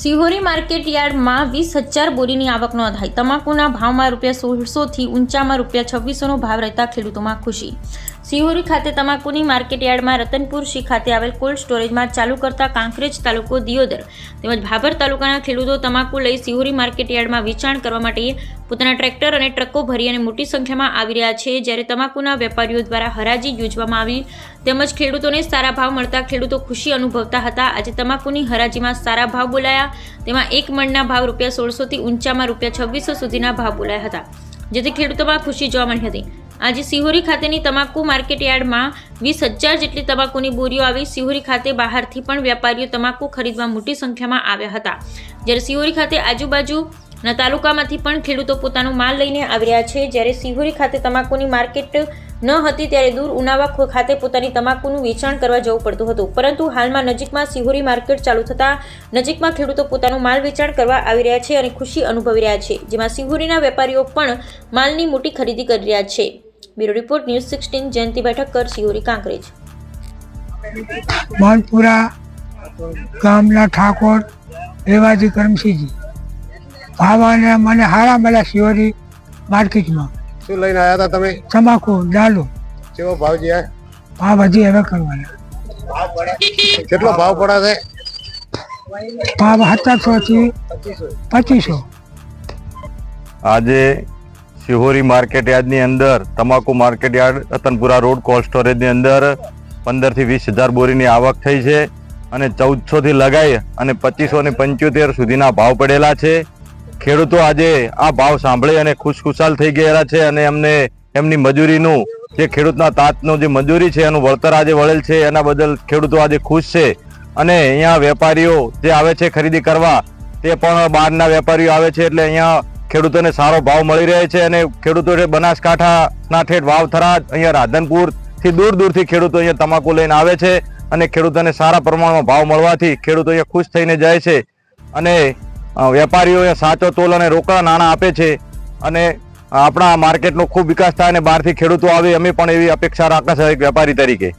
Sihori market યાર્ડમાં વીસ હજાર બોરીની આવક નોંધાઈ. તમાકુના ભાવમાં રૂપિયા સોળસોથી ઊંચામાં રૂપિયા છવ્વીસોનો ભાવ રહેતા ખેડૂતોમાં ખુશી. સિહોરી ખાતે તમાકુની માર્કેટયાર્ડમાં રતનપુર શી ખાતે આવેલ કોલ્ડ સ્ટોરેજમાં ચાલુ કરતા કાંકરેજ તાલુકો દિયોદર તેમજ ભાભર તાલુકાના ખેડૂતો તમાકુ લઈ સિહોરી માર્કેટયાર્ડમાં વેચાણ કરવા માટે પોતાના ટ્રેક્ટર અને ટ્રકો ભરી અને મોટી સંખ્યામાં આવી રહ્યા છે. જ્યારે તમાકુના વેપારીઓ દ્વારા હરાજી યોજવામાં આવી તેમજ ખેડૂતોને સારા ભાવ મળતા ખેડૂતો ખુશી અનુભવતા હતા. આજે તમાકુની હરાજીમાં સારા ભાવ બોલાયા. તેમાં એક મણના ભાવ રૂપિયા સોળસોથી ઊંચામાં રૂપિયા છવ્વીસો સુધીના ભાવ બોલાયા હતા, જેથી ખેડૂતોમાં ખુશી જોવા મળી હતી. આજે સિહોરી ખાતેની તમાકુ માર્કેટ યાર્ડમાં વીસ હજાર જેટલી તમાકુની બોરીઓ આવી. સિહોરી ખાતે બહારથી પણ વેપારીઓ તમાકુ ખરીદવા મોટી સંખ્યામાં આવ્યા હતા. જ્યારે સિહોરી ખાતે આજુબાજુના તાલુકામાંથી પણ ખેડૂતો પોતાનો માલ લઈને આવી રહ્યા છે. જ્યારે સિહોરી ખાતે તમાકુની માર્કેટ ન હતી ત્યારે દૂર ઉનાવા ખાતે પોતાની તમાકુનું વેચાણ કરવા જવું પડતું હતું. પરંતુ હાલમાં નજીકમાં સિહોરી માર્કેટ ચાલુ થતાં નજીકમાં ખેડૂતો પોતાનું માલ વેચાણ કરવા આવી રહ્યા છે અને ખુશી અનુભવી રહ્યા છે, જેમાં સિહોરીના વેપારીઓ પણ માલની મોટી ખરીદી કરી રહ્યા છે. Bureau report news sixteen Jayanti Bethakkar Sihori Kankrej. Manpura ગામના ઠાકોર રેવાજી કરમસિંહજી ભાવાને મને હારા મળ્યા શિવરી માર્કેટમાં. શું લઈને આવ્યા હતા તમે? તમાકુ ડાલો. કેવો ભાવ છે ભાવ હજી હવે કરવાના. કેટલો ભાવ પડે ભાવ સત્તરસો થી પચીસો. આજે શિહોરી માર્કેટ યાર્ડની અંદર, તમાકુ market yard, Ratanpura road, cold સ્ટોરેજની અંદર પંદરથી વીસ હજાર બોરીની આવક થઈ છે અને ચૌદસોથી લગાઈ અને પચીસો ને પંચોતેર સુધીના ભાવ પડેલા છે. ખેડૂતો આજે આ ભાવ સાંભળી અને ખુશખુશાલ થઈ ગયેલા છે અને એમને એમની મજૂરીનું, જે ખેડૂતના તાતનો જે મજૂરી છે એનું વળતર આજે વળેલ છે, એના બદલ ખેડૂતો આજે ખુશ છે. અને અહીંયા વેપારીઓ જે આવે છે ખરીદી કરવા, તે પણ બહારના વેપારીઓ આવે છે એટલે અહીંયા ખેડૂતોને સારો ભાવ મળી રહે છે અને ખેડૂતો બનાસકાંઠાના ઠેઠ વાવથરા અહીંયા રાધનપુરથી દૂર દૂરથી ખેડૂતો અહીંયા તમાકુ લઈને આવે છે અને ખેડૂતોને સારા પ્રમાણમાં ભાવ મળવાથી ખેડૂતો અહીંયા ખુશ થઈને જાય છે અને વેપારીઓએ સાચો તોલ અને રોકડા નાણાં આપે છે અને આપણા માર્કેટનો ખૂબ વિકાસ થાય અને બહારથી ખેડૂતો આવે, અમે પણ એવી અપેક્ષા રાખે છે વેપારી તરીકે.